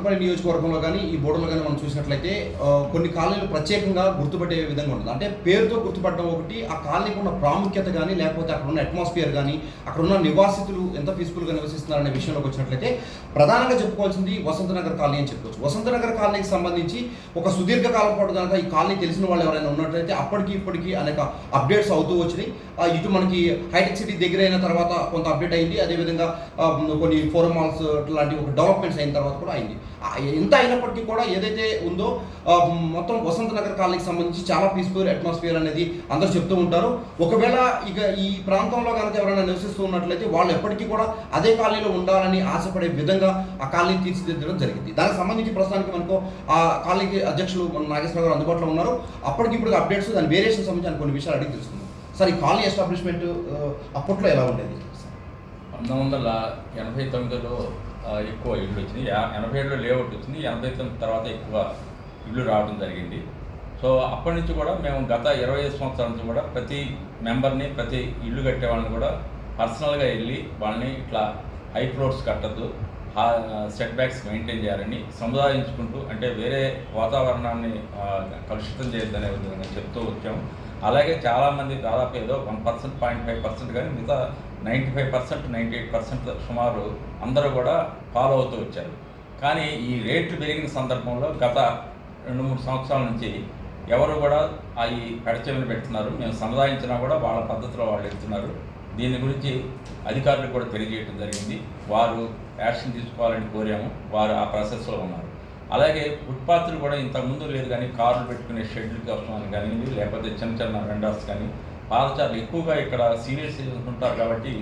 దాదాపుగా నియోజకవర్గంలో కానీ ఈ బోర్డులో కానీ మనం చూసినట్లయితే కొన్ని కాలనీలు ప్రత్యేకంగా గుర్తుపట్టే విధంగా ఉంటుంది అంటే పేరుతో గుర్తుపడడం ఒకటి ఆ కాలనీకి ఉన్న ప్రాముఖ్యత కానీ లేకపోతే అక్కడ ఉన్న అట్మాస్ఫియర్ కానీ అక్కడ ఉన్న నివాసితులు ఎంత పీస్ఫుల్గా నివసిస్తున్నారనే విషయంలోకి వచ్చినట్లయితే ప్రధానంగా చెప్పుకోవాల్సింది వసంతనగర్ కాలనీ అని చెప్పుకోవచ్చు. వసంతనగర్ కాలనీకి సంబంధించి ఒక సుదీర్ఘ కాలం పాటు కనుక ఈ కాలనీ తెలిసిన వాళ్ళు ఎవరైనా ఉన్నట్లయితే అప్పటికి ఇప్పటికీ అనేక అప్డేట్స్ అవుతూ వచ్చినాయి. ఆ, ఇటు మనకి హైటెక్ సిటీ దగ్గర అయిన తర్వాత కొంత అప్డేట్ అయింది. అదేవిధంగా కొన్ని ఫోరం మాల్స్ లాంటి ఒక డెవలప్మెంట్స్ అయిన తర్వాత కూడా అయింది. ఎంత అయినప్పటికీ కూడా ఏదైతే ఉందో మొత్తం వసంత నగర్ కాలనీకి సంబంధించి చాలా పీస్ఫుల్ అట్మాస్ఫియర్ అనేది అందరూ చెప్తూ ఉంటారు. ఒకవేళ ఇక ఈ ప్రాంతంలో కనుక ఎవరైనా నివసిస్తూ ఉన్నట్లయితే వాళ్ళు ఎప్పటికీ కూడా అదే కాలనీలో ఉండాలని ఆశపడే విధంగా ఆ కాలనీ తీర్చిదిద్దడం జరిగింది. దానికి సంబంధించి ప్రస్తుతానికి మనకు ఆ కాలనీకి అధ్యక్షులు మన నాగేశ్వర గారు అందుబాటులో ఉన్నారు. అప్పటికిప్పుడు అప్డేట్స్ దాని వేరియేషన్ సంబంధించి కొన్ని విషయాలు అడిగి తెలుసుకుందాం. సార్ ఈ కాలనీ ఎస్టాబ్లిష్మెంట్ అప్పట్లో ఎలా ఉండేది? పంతొమ్మిది వందల ఎనభై తొమ్మిదిలో ఎక్కువ ఇళ్ళు వచ్చినాయి. ఎనభై ఏడులో లేఅవుట్ వచ్చింది ఎనభై తొమ్మిది తర్వాత ఎక్కువ ఇళ్ళు రావడం జరిగింది. సో అప్పటి నుంచి కూడా మేము గత ఇరవై ఐదు సంవత్సరాల నుంచి కూడా ప్రతి మెంబర్ని ప్రతి ఇల్లు కట్టే వాళ్ళని కూడా పర్సనల్గా వెళ్ళి వాళ్ళని ఇట్లా హై ఫ్లోర్స్ కట్టద్దు సెట్ బ్యాక్స్ మెయింటైన్ చేయాలని సముదాయించుకుంటూ అంటే వేరే వాతావరణాన్ని కలుషితం చేయొద్దనే విధంగా చెప్తూ వచ్చాము. అలాగే చాలామంది దాదాపు ఏదో one percent point five percent కానీ మిగతా ninety five percent ninety eight percent సుమారు అందరూ కూడా ఫాలో అవుతూ వచ్చారు. కానీ ఈ రేట్లు పెరిగిన సందర్భంలో గత రెండు మూడు సంవత్సరాల నుంచి ఎవరు కూడా ఆ ఈ పెడచెవిని పెడుతున్నారు. మేము సముదాయించినా కూడా వాళ్ళ పద్ధతిలో వాళ్ళు వెళ్తున్నారు. దీని గురించి అధికారులు కూడా తెలియజేయడం జరిగింది. వారు యాక్షన్ తీసుకోవాలని కోరాము. వారు ఆ ప్రాసెస్లో ఉన్నారు. అలాగే ఫుట్పాత్లు కూడా ఇంతకుముందు లేదు కానీ కార్లు పెట్టుకునే షెడ్లు కోసం అని కానీ లేకపోతే చిన్న చిన్న వెండర్స్ కానీ పాదచారులు ఎక్కువగా ఇక్కడ సీనియర్ సిటిజన్స్ ఉంటారు కాబట్టి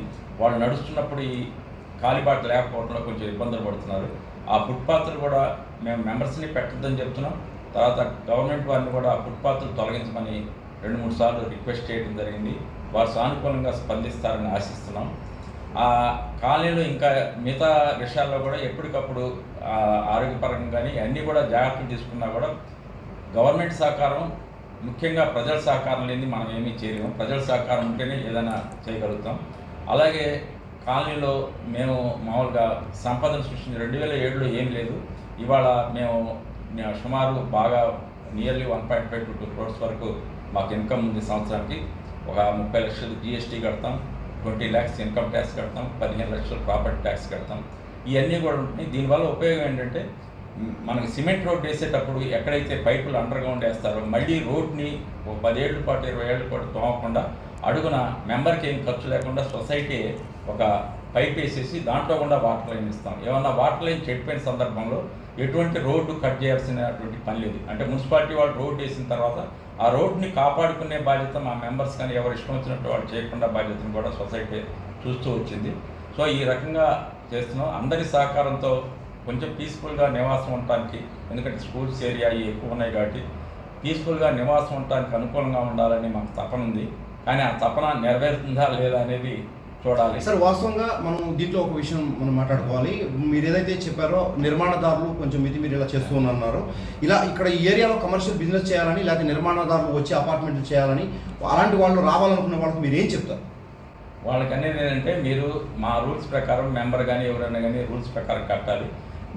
వాళ్ళు నడుస్తున్నప్పుడు ఈ కాలిబాట లేకపోవడంలో కొంచెం ఇబ్బందులు పడుతున్నారు. ఆ ఫుట్పాత్లు కూడా మేము మెంబర్స్ని పెట్టద్దని చెప్తున్నాం. తర్వాత గవర్నమెంట్ వారిని కూడా ఆ ఫుట్పాత్లు తొలగించమని రెండు మూడు సార్లు రిక్వెస్ట్ చేయడం జరిగింది. వారు సానుకూలంగా స్పందిస్తారని ఆశిస్తున్నాం. ఆ కాలనీలో ఇంకా మిగతా విషయాల్లో కూడా ఎప్పటికప్పుడు ఆరోగ్యపరంగా కానీ అన్నీ కూడా జాగ్రత్తలు తీసుకున్నా కూడా గవర్నమెంట్ సహకారం ముఖ్యంగా ప్రజల సహకారం లేని మనం ఏమీ చేయలేము. ప్రజల సహకారం ఉంటేనే ఏదైనా చేయగలుగుతాం. అలాగే కాలనీలో మేము మామూలుగా సంపదను సృష్టించి రెండు వేల ఏడులో ఏం లేదు. ఇవాళ మేము సుమారు బాగా nearly one point five to two crores వరకు మాకు ఇన్కమ్ ఉంది సంవత్సరానికి. ఒక ముప్పై లక్షలు జిఎస్టీ కడతాం ట్వంటీ ల్యాక్స్ ఇన్కమ్ ట్యాక్స్ కడతాం పదిహేను లక్షలు ప్రాపర్టీ ట్యాక్స్ కడతాం. ఇవన్నీ కూడా ఉంటున్నాయి. దీనివల్ల ఉపయోగం ఏంటంటే మనకి సిమెంట్ రోడ్ వేసేటప్పుడు ఎక్కడైతే పైపులు అండర్ గ్రౌండ్ వేస్తారో మళ్ళీ రోడ్ని ఓ పదేళ్ళ పాటు ఇరవై ఏళ్ళ పాటు తోమకుండా అడుగున మెంబర్కి ఏం ఖర్చు లేకుండా సొసైటీ ఒక పైప్ వేసేసి దాంట్లో కూడా వాటర్ లైన్ ఇస్తాం. ఏమన్నా వాటర్ లైన్ చెడిపోయిన సందర్భంలో ఎటువంటి రోడ్డు కట్ చేయాల్సినటువంటి పని లేదు. అంటే మున్సిపాలిటీ వాళ్ళు రోడ్డు వేసిన తర్వాత ఆ రోడ్ని కాపాడుకునే బాధ్యత మా మెంబర్స్ కానీ ఎవరు ఇష్టం వచ్చినట్టు వాళ్ళు చేయకుండా బాధ్యతను కూడా సొసైటీ చూస్తూ వచ్చింది. సో ఈ రకంగా చేస్తున్నాం. అందరి సహకారంతో కొంచెం పీస్ఫుల్గా నివాసం ఉండటానికి ఎందుకంటే స్కూల్స్ ఏరియా ఎక్కువ ఉన్నాయి కాబట్టి పీస్ఫుల్గా నివాసం ఉండటానికి అనుకూలంగా ఉండాలని మాకు తపన ఉంది. కానీ ఆ తపన నెరవేరుతుందా లేదా అనేది చూడాలి. సార్ వాస్తవంగా మనం దీంట్లో ఒక విషయం మనం మాట్లాడుకోవాలి. మీరు ఏదైతే చెప్పారో నిర్మాణదారులు కొంచెం మితి మీరు ఇలా చేస్తూ ఉన్నారు. ఇలా ఇక్కడ ఈ ఏరియాలో కమర్షియల్ బిజినెస్ చేయాలని లేకపోతే నిర్మాణదారులు వచ్చి అపార్ట్మెంట్లు చేయాలని అలాంటి వాళ్ళు రావాలనుకున్న వాళ్ళకి మీరు ఏం చెప్తారు? వాళ్ళకి అనేది ఏంటంటే మీరు మా రూల్స్ ప్రకారం మెంబర్ కానీ ఎవరైనా కానీ రూల్స్ ప్రకారం కట్టాలి.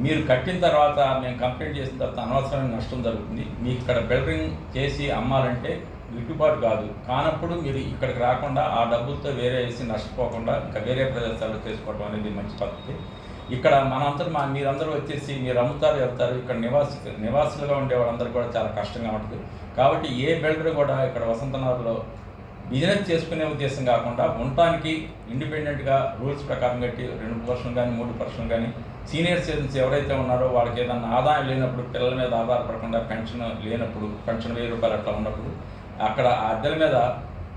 మీరు కట్టిన తర్వాత మేము కంప్లైంట్ చేసిన తర్వాత అనవసరమైన నష్టం జరుగుతుంది. మీకు ఇక్కడ బిల్డరింగ్ చేసి అమ్మాలంటే గిట్టుబాటు కాదు. కానప్పుడు మీరు ఇక్కడికి రాకుండా ఆ డబ్బులతో వేరే వేసి నష్టపోకుండా ఇంకా వేరే ప్రదేశాల్లో చేసుకోవడం అనేది మంచి పద్ధతి. ఇక్కడ మనందరూ మా మీరందరూ వచ్చేసి మీరు అమ్ముతారు వెళ్తారు ఇక్కడ నివాస నివాసులుగా ఉండే వాళ్ళందరూ కూడా చాలా కష్టంగా ఉంటుంది. కాబట్టి ఏ బిల్డర్ కూడా ఇక్కడ వసంతనగర్లో బిజినెస్ చేసుకునే ఉద్దేశం కాకుండా ఉండటానికి ఇండిపెండెంట్గా రూల్స్ ప్రకారం కట్టి రెండు పర్సెంట్ కానీ మూడు పర్సెంట్ కానీ సీనియర్ సిటిజన్స్ ఎవరైతే ఉన్నారో వాళ్ళకి ఏదన్నా ఆదాయం లేనప్పుడు పిల్లల మీద ఆధారపడకుండా పెన్షన్ లేనప్పుడు పెన్షన్ వెయ్యి రూపాయలు అట్లా ఉన్నప్పుడు అక్కడ ఆ అద్దెల మీద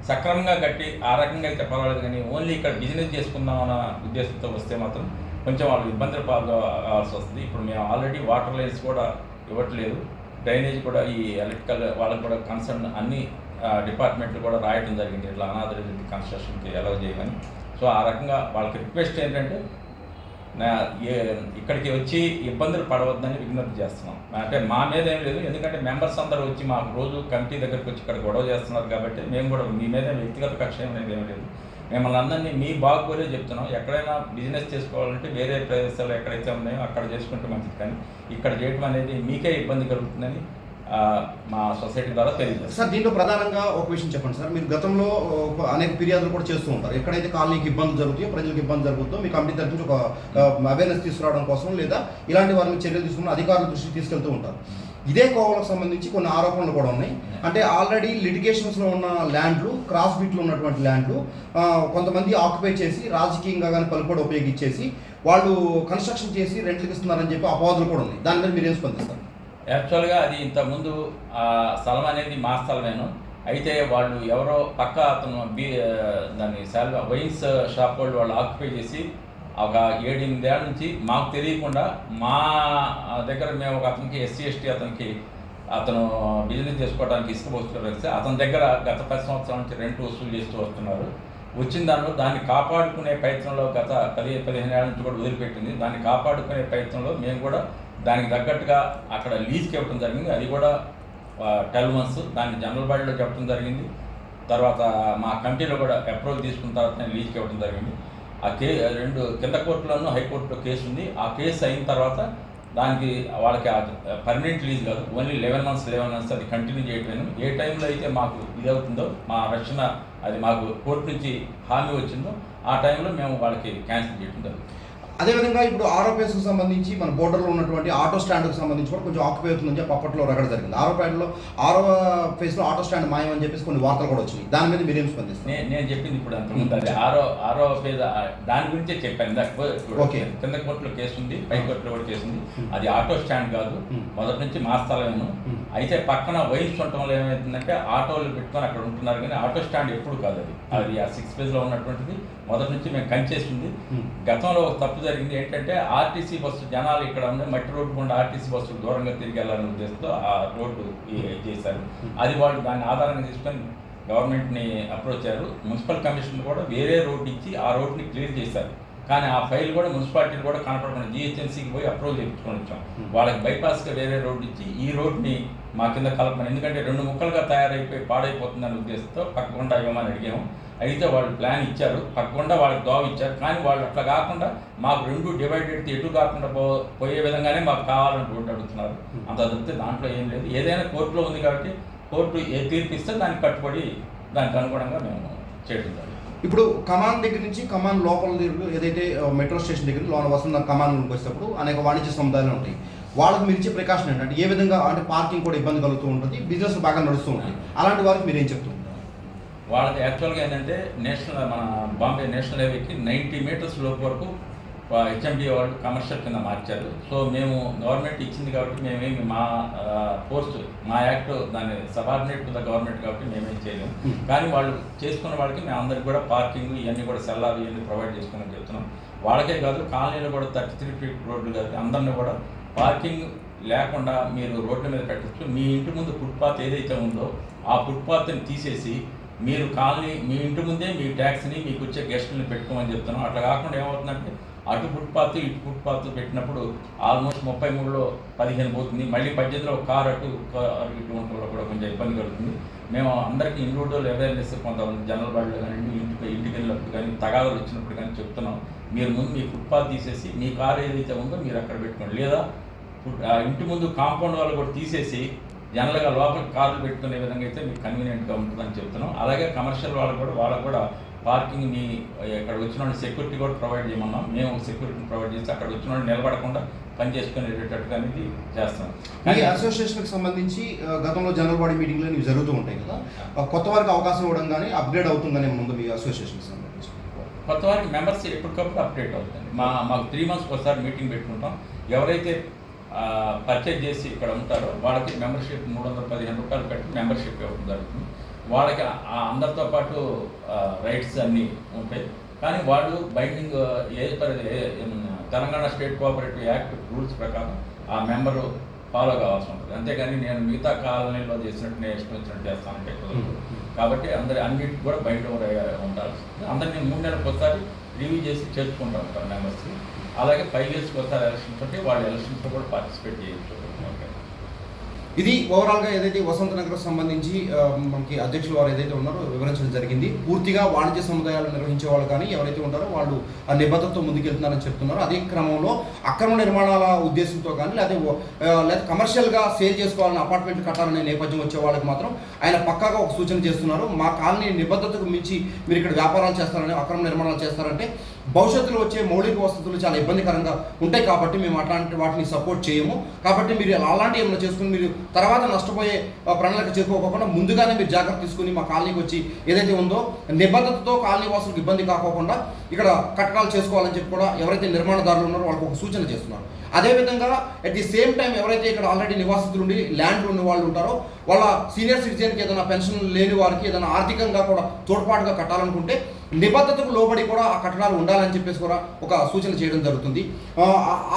సక్రమంగా కట్టి ఆ రకంగా అయితే పర్వాలేదు కానీ ఓన్లీ ఇక్కడ బిజినెస్ చేసుకుందాం అన్న ఉద్దేశంతో వస్తే మాత్రం కొంచెం వాళ్ళు ఇబ్బందులు పాల్గొవాల్సి వస్తుంది. ఇప్పుడు మేము ఆల్రెడీ వాటర్ లైన్స్ కూడా ఇవ్వట్లేదు. డ్రైనేజ్ కూడా ఈ ఎలక్ట్రికల్ వాళ్ళకి కూడా కన్సర్న్ అన్ని డిపార్ట్మెంట్లు కూడా రాయడం జరిగింది. ఇట్లా అనాథ కన్స్ట్రక్షన్కి అలౌ చేయమని. సో ఆ రకంగా వాళ్ళకి రిక్వెస్ట్ ఏంటంటే ఇక్కడికి వచ్చి ఇబ్బందులు పడవద్దని విజ్ఞప్తి చేస్తున్నాం. అంటే మా మీద ఏం లేదు ఎందుకంటే మెంబర్స్ అందరూ వచ్చి మాకు రోజు కమిటీ దగ్గరికి వచ్చి ఇక్కడ గొడవ చేస్తున్నారు కాబట్టి మేము కూడా మీ మీద వ్యక్తిగత కక్ష అనేది ఏం లేదు. మిమ్మల్ని అందరినీ మీ బాగోలే చెప్తున్నాం. ఎక్కడైనా బిజినెస్ చేసుకోవాలంటే వేరే ప్రదేశాలు ఎక్కడైతే ఉన్నాయో అక్కడ చేసుకుంటే మంచిది. కానీ ఇక్కడ చేయడం అనేది మీకే ఇబ్బంది కలుగుతుందని మా సొసైటీ ద్వారా తెలియజేస్తాం. సార్ దీంట్లో ప్రధానంగా ఒక విషయం చెప్పండి సార్. మీరు గతంలో అనేక ఫిర్యాదులు కూడా చేస్తూ ఉంటారు. ఎక్కడైతే కాలనీకి ఇబ్బంది జరుగుతాయో ప్రజలకు ఇబ్బంది జరుగుతుందో మీ కమిటీ తరఫు నుంచి ఒక అవేర్నెస్ తీసుకురావడం కోసం లేదా ఇలాంటి వారిని చర్యలు తీసుకుని అధికారుల దృష్టికి తీసుకెళ్తూ ఉంటారు. ఇదే కోవలకు సంబంధించి కొన్ని ఆరోపణలు కూడా ఉన్నాయి. అంటే ఆల్రెడీ లిటిగేషన్స్లో ఉన్న ల్యాండ్లు క్రాస్ బీట్లో ఉన్నటువంటి ల్యాండ్లు కొంతమంది ఆక్యుపై చేసి రాజకీయంగా కానీ పలుకుబడి ఉపయోగించేసి వాళ్ళు కన్స్ట్రక్షన్ చేసి రెంట్లకు ఇస్తున్నారని చెప్పి అపవాదులు కూడా ఉన్నాయి. దాని మీద మీరు ఏం స్పందిస్తారు? యాక్చువల్గా అది ఇంతకుముందు ఆ స్థలం అనేది మా స్థలమేను. అయితే వాళ్ళు ఎవరో పక్క అతను బీ దాన్ని సెల్ వైన్స్ షాప్ వాళ్ళు వాళ్ళు ఆక్యుపై చేసి ఒక ఏడెనిమిదేళ్ళ నుంచి మాకు తెలియకుండా మా దగ్గర మేము ఒక అతనికి ఎస్సీ ఎస్టీ అతనికి అతను బిజినెస్ చేసుకోవడానికి ఇసుక వస్తున్నారు అతని దగ్గర గత పది సంవత్సరాల నుంచి రెంట్ వసూలు చేస్తూ వస్తున్నారు. వచ్చిన దానిలో దాన్ని కాపాడుకునే ప్రయత్నంలో గత పది పదిహేను ఏళ్ళ నుంచి కూడా వదిలిపెట్టింది. దాన్ని కాపాడుకునే ప్రయత్నంలో మేము కూడా దానికి తగ్గట్టుగా అక్కడ లీజ్కి ఇవ్వడం జరిగింది. అది కూడా ట్వెల్వ్ మంత్స్ దాన్ని జనరల్ బాడీలో చెప్పడం జరిగింది. తర్వాత మా కమిటీలో కూడా అప్రూవల్ తీసుకున్న తర్వాత లీజ్కి ఇవ్వడం జరిగింది. ఆ కే రెండు కింద కోర్టులోనూ హైకోర్టులో కేసు ఉంది. ఆ కేసు అయిన తర్వాత దానికి వాళ్ళకి పర్మనెంట్ లీజ్ కాదు only eleven months eleven months అది కంటిన్యూ చేయటం ఏ టైంలో అయితే మాకు ఇది అవుతుందో మా రక్షణ అది మాకు కోర్టు నుంచి హామీ వచ్చిందో ఆ టైంలో మేము వాళ్ళకి క్యాన్సిల్ చేయడం జరుగుతుంది. అదేవిధంగా ఇప్పుడు ఆరో ఫేస్కి సంబంధించి మన బోర్డర్లో ఉన్నటువంటి ఆటో స్టాండ్కి సంబంధించి కూడా కొంచెం ఆక్యుపై అవుతుందని చెప్పి అప్పట్లో రగడ జరిగింది. ఆరో ప్యాడ్లో ఆరో ఫేస్లో ఆటో స్టాండ్ మాయం అని చెప్పేసి కొన్ని వార్తలు కూడా వచ్చినాయి. దాని మీద మీరేం స్పందిస్తారు? నే- నేను చెప్పింది ఇప్పుడు అంతకుముందు అది. ఆరో ఆరో పేద దాని గురించే చెప్పాను. Okay. కింద కోర్టులో కేసు ఉంది పై కోర్టులో కూడా కేసు ఉంది అది ఆటో స్టాండ్ కాదు. మొదటి నుంచి మా స్థలమేను. అయితే పక్కన వైన్స్ ఉండటం వల్ల ఏమవుతుందంటే ఆటోలు పెట్టుకొని అక్కడ ఉంటున్నారు కానీ ఆటో స్టాండ్ ఎప్పుడు కాదు అది. అది ఆ సిక్స్ పేజ్లో ఉన్నటువంటిది. మొదటి నుంచి మేము కంచేసింది. గతంలో ఒక తప్పు జరిగింది. ఏంటంటే ఆర్టీసీ బస్సు జనాలు ఇక్కడ ఉండే మట్టి రోడ్డు గుండా ఆర్టీసీ బస్సులు దూరంగా తిరిగి వెళ్ళాలనే ఉద్దేశంతో ఆ రోడ్డు చేశారు. అది వాళ్ళు దాన్ని ఆధారంగా తీసుకొని గవర్నమెంట్ని అప్రోచ్ అయ్యారు మున్సిపల్ కమిషన్ కూడా వేరే రోడ్డు ఇచ్చి ఆ రోడ్ని క్లియర్ చేశారు. కానీ ఆ ఫైల్ కూడా మున్సిపాలిటీలు కూడా కనపడకుండా జిహెచ్ఎంసీకి పోయి అప్రూవల్ చేయించుకొని వచ్చాం. వాళ్ళకి బైపాస్గా వేరే రోడ్డు ఇచ్చి ఈ రోడ్ని మా కింద కలపమని. ఎందుకంటే రెండు ముక్కలుగా తయారైపోయి పాడైపోతుందనే ఉద్దేశంతో పక్కకుండా ఇవ్వమని అడిగాము. అయితే వాళ్ళు ప్లాన్ ఇచ్చారు. పక్కకుండా వాళ్ళకి దోవ ఇచ్చారు. కానీ వాళ్ళు అట్లా కాకుండా మాకు రెండు డివైడెడ్ ఎటు కాకుండా పో పోయే విధంగానే మాకు కావాలని అడుగుతున్నారు. అంత తప్పితే దాంట్లో ఏం లేదు. ఏదైనా కోర్టులో ఉంది కాబట్టి కోర్టు ఏ తీర్పు ఇస్తే దానికి కట్టుబడి దానికి అనుగుణంగా మేము చేయడం జరిగింది. ఇప్పుడు కమాన్ దగ్గర నుంచి కమాన్ లోపల దగ్గర ఏదైతే మెట్రో స్టేషన్ దగ్గర లోన వస్తున్న కమాన్ వచ్చేటప్పుడు అనేక వాణిజ్య సముదాయాలు ఉంటాయి. వాళ్ళకి మీరు ఇచ్చే ప్రికాషన్ ఏంటంటే ఏ విధంగా అంటే పార్కింగ్ కూడా ఇబ్బంది కలుగుతూ ఉంటుంది బిజినెస్ బాగా నడుస్తూ ఉంటుంది. అలాంటి వారికి మీరు ఏం చెప్తుంటారు వాళ్ళకి యాక్చువల్గా ఏంటంటే నేషనల్ మన బాంబే నేషనల్ హైవేకి నైంటీ మీటర్స్ లోపు వరకు హెచ్ఎండి వాళ్ళు కమర్షియల్ కింద మార్చారు. సో మేము గవర్నమెంట్ ఇచ్చింది కాబట్టి మేమేమి మా పోస్ట్ మా యాక్ట్ దాన్ని సబార్డినేట్ ద గవర్నమెంట్ కాబట్టి మేమేం చేయలేము Hmm. కానీ వాళ్ళు చేసుకున్న వాళ్ళకి మేము అందరికి కూడా పార్కింగ్ ఇవన్నీ కూడా సెల్లాలు ఇవన్నీ ప్రొవైడ్ చేసుకుని చెప్తున్నాం. వాళ్ళకే కాదు కాలనీలో కూడా థర్టీ త్రీ ఫీట్ రోడ్లు కాదు అందరినీ కూడా పార్కింగ్ లేకుండా మీరు రోడ్ల మీద పెట్టచ్చు. మీ ఇంటి ముందు ఫుట్పాత్ ఏదైతే ఉందో ఆ ఫుట్పాత్ని తీసేసి మీరు కాలనీ మీ ఇంటి ముందే మీ ట్యాక్స్ని మీకు వచ్చే గెస్టుని పెట్టుకోమని చెప్తున్నాం. అట్లా కాకుండా ఏమవుతుందంటే అటు ఫుట్పాత్ ఇటు ఫుట్పాత్ పెట్టినప్పుడు ఆల్మోస్ట్ ముప్పై మూడులో పదిహేను పోతుంది. మళ్ళీ పద్దెనిమిదిలో ఒక కార్ అటు కార్ ఇటు ఉండటంలో కూడా కొంచెం ఇబ్బంది కలుగుతుంది. మేము అందరికీ ఇండివిజువల్ అవేర్నెస్ కొంతమంది జనరల్ బాడీలో కానీ ఇంటికి ఇంటికి వెళ్ళినప్పుడు కానీ తగాదాలు వచ్చినప్పుడు కానీ చెప్తున్నాం. మీరు ముందు మీ ఫుట్పాత్ తీసేసి మీ కార్ ఏదైతే ఉందో మీరు అక్కడ పెట్టుకోండి. లేదా ఇంటి ముందు కాంపౌండ్ వాళ్ళు కూడా తీసేసి జనరల్గా లోపల కార్లు పెట్టుకునే విధంగా అయితే మీకు కన్వీనియంట్గా ఉంటుందని చెప్తున్నాం. అలాగే కమర్షియల్ వాళ్ళకు కూడా వాళ్ళకు కూడా పార్కింగ్ మీ ఇక్కడ వచ్చిన వాళ్ళు సెక్యూరిటీ కూడా ప్రొవైడ్ చేయమన్నాం. మేము సెక్యూరిటీని ప్రొవైడ్ చేసి అక్కడ వచ్చిన వాళ్ళు నిలబడకుండా పని చేసుకునేటట్టుగా అనేది చేస్తాం. కానీ అసోసియేషన్కి సంబంధించి గతంలో జనరల్ బాడీ మీటింగ్లు ఇవి జరుగుతూ ఉంటాయి కదా. కొత్త వారికి అవకాశం ఇవ్వడం కానీ అప్గ్రేడ్ అవుతుందని ముందు మీ అసోసియేషన్కి సంబంధించి? కొత్త వారికి మెంబర్స్ ఎప్పటికప్పుడు అప్డేట్ అవుతుంది మా మాకు త్రీ మంత్స్కి ఒకసారి మీటింగ్ పెట్టుకుంటాం. ఎవరైతే పర్చేజ్ చేసి ఇక్కడ ఉంటారో వాళ్ళకి మెంబర్షిప్ మూడు వందల పదిహేను రూపాయలు పెట్టి మెంబర్షిప్ ఇవ్వడం జరుగుతుంది. వాళ్ళకి ఆ అందరితో పాటు రైట్స్ అన్నీ ఉంటాయి. కానీ వాళ్ళు బైండింగ్ ఏ Telangana state cooperative act rules ప్రకారం ఆ మెంబరు ఫాలో కావాల్సి ఉంటుంది. అంతేగాని నేను మిగతా కాలనీలో చేసినట్టు నేను ఇష్టం వచ్చినట్టు చేస్తానంటే. కాబట్టి అందరి అన్నిటికి కూడా బయట ఉండాలి అందరినీ మూడు నెలలకు ఒకసారి రివ్యూ చేసి చేర్చుకుంటూ ఉంటారు మెంబర్స్ అలాగే ఫైవ్ ఇయర్స్కి ఒకసారి ఎలక్షన్స్ ఉంటే వాళ్ళు ఎలక్షన్స్లో కూడా పార్టిసిపేట్ చేయొచ్చు. ఇది ఓవరాల్గా ఏదైతే వసంత నగర్ సంబంధించి మనకి అధ్యక్షులు వారు ఏదైతే ఉన్నారో వివరించడం జరిగింది. పూర్తిగా వాణిజ్య సముదాయాలు నిర్వహించే వాళ్ళు కానీ ఎవరైతే ఉంటారో వాళ్ళు ఆ నిబద్ధతతో ముందుకెళ్తున్నారని చెప్తున్నారు. అదే క్రమంలో అక్రమ నిర్మాణాల ఉద్దేశంతో కానీ లేదా లేదా కమర్షియల్గా సేల్ చేసుకోవాలని అపార్ట్మెంట్ కట్టాలనే నేపథ్యం వచ్చే వాళ్ళకి మాత్రం ఆయన పక్కాగా ఒక సూచన చేస్తున్నారు. మా కాలనీ నిబద్ధతకు మించి మీరు ఇక్కడ వ్యాపారాలు చేస్తారని అక్రమ నిర్మాణాలు చేస్తారంటే భవిష్యత్తులో వచ్చే మౌలిక వసతులు చాలా ఇబ్బందికరంగా ఉంటాయి కాబట్టి మేము అట్లాంటి వాటిని సపోర్ట్ చేయము. కాబట్టి మీరు అలాంటి ఏమైనా చేసుకుని మీరు తర్వాత నష్టపోయే ప్రణాళిక చేరుకోకుండా ముందుగానే మీరు జాగ్రత్త తీసుకుని మా కాలనీకి వచ్చి ఏదైతే ఉందో నిబద్ధతతో కాలనీ వాసులకు ఇబ్బంది కాకోకుండా ఇక్కడ కట్టడాలు చేసుకోవాలని చెప్పి కూడా ఎవరైతే నిర్మాణదారులు ఉన్నారో వాళ్ళకి ఒక సూచన చేస్తున్నారు. అదేవిధంగా అట్ ది సేమ్ టైం ఎవరైతే ఇక్కడ ఆల్రెడీ నివాసితులు ఉండి ల్యాండ్లు ఉన్న వాళ్ళు ఉంటారో వాళ్ళ సీనియర్ సిటిజన్కి ఏదైనా పెన్షన్ లేని వారికి ఏదైనా ఆర్థికంగా కూడా తోడ్పాటుగా కట్టాలనుకుంటే నిబద్ధతకు లోబడి కూడా ఆ కట్టడాలు ఉండాలని చెప్పేసి కూడా ఒక సూచన చేయడం జరుగుతుంది. ఆ,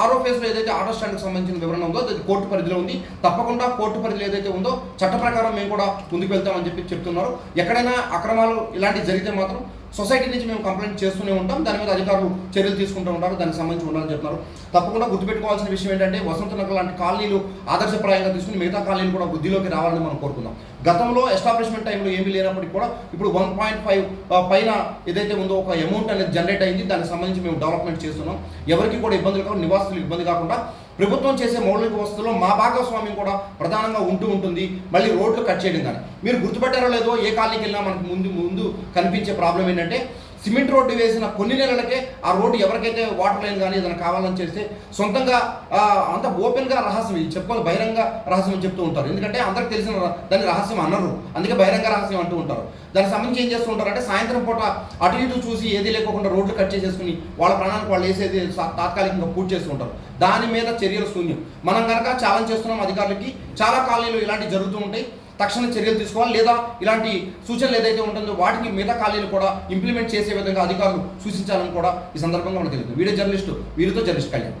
ఆరో ఫేజ్లో ఏదైతే ఆటో స్టాండ్కి సంబంధించిన వివరణ ఉందో అది కోర్టు పరిధిలో ఉంది. తప్పకుండా కోర్టు పరిధిలో ఏదైతే ఉందో చట్ట ప్రకారం మేము కూడా ముందుకు వెళ్తామని చెప్పి చెప్తున్నారు. ఎక్కడైనా అక్రమాలు ఇలాంటివి జరిగితే మాత్రం సొసైటీ నుంచి మేము కంప్లైంట్ చేస్తూనే ఉంటాం. దాని మీద అధికారులు చర్యలు తీసుకుంటూ ఉంటారు. దానికి సంబంధించి ఉండాలని చెప్తున్నారు. తప్పకుండా గుర్తుపెట్టుకోవాల్సిన విషయం ఏంటంటే వసంత నగర్ లాంటి కాలనీలు ఆదర్శప్రాయంగా తీసుకుని మిగతా కాలనీలు కూడా వృద్ధిలోకి రావాలని మనం కోరుకుందాం. గతంలో ఎస్టాబ్లిష్మెంట్ టైంలో ఏమీ లేనప్పటికీ కూడా ఇప్పుడు వన్ పాయింట్ ఫైవ్ పైన ఏదైతే ఉందో ఒక అమౌంట్ అనేది జనరేట్ అయింది. దానికి సంబంధించి మేము డెవలప్మెంట్ చేస్తున్నాం. ఎవరికి కూడా ఇబ్బందులు కాకుండా నివాసులు ఇబ్బంది కాకుండా ప్రభుత్వం చేసే మౌలిక వస్తువుల్లో మా భాగస్వామ్యం కూడా ప్రధానంగా ఉంటూ ఉంటుంది. మళ్ళీ రోడ్లు కట్ చేయడం కానీ. మీరు గుర్తుపెట్టారో లేదో ఏ కాలనీకి వెళ్ళినా మనకు ముందు ముందు కనిపించే ప్రాబ్లం ఏంటంటే సిమెంట్ రోడ్డు వేసిన కొన్ని నెలలకే ఆ రోడ్డు ఎవరికైతే వాటర్ లైన్ కానీ ఏదైనా కావాలని చేస్తే సొంతంగా అంత ఓపెన్గా రహస్యం ఇది. చెప్పుకోవాలి బహిరంగ రహస్యం చెప్తూ ఉంటారు. ఎందుకంటే అందరికి తెలిసిన దాని దాన్ని రహస్యం అన్నారు అందుకే బహిరంగ రహస్యం అంటూ ఉంటారు. దానికి సంబంధించి ఏం చేస్తూ ఉంటారంటే సాయంత్రం పూట అటు ఇటు చూసి ఏది లేకోకుండా రోడ్లు కట్ చేసేసుకుని వాళ్ళ ప్రాణానికి వాళ్ళు వేసేది తాత్కాలికంగా పూర్తి చేస్తూ ఉంటారు. దాని మీద చర్యలు శూన్యం. మనం కనుక ఛాలెంజ్ చేస్తున్నాం అధికారులకి చాలా కాలనీలు ఇలాంటివి జరుగుతూ ఉంటాయి. తక్షణ చర్యలు తీసుకోవాలి లేదా ఇలాంటి సూచనలు ఏదైతే ఉంటుందో వాటికి మిగతా ఖాళీలు కూడా ఇంప్లిమెంట్ చేసే విధంగా అధికారులు సూచించాలని కూడా ఈ సందర్భంగా మనకు తెలియదు. వీడియో జర్నలిస్టు వీరితో జర్నలిస్ట్ కళ్యాణ్.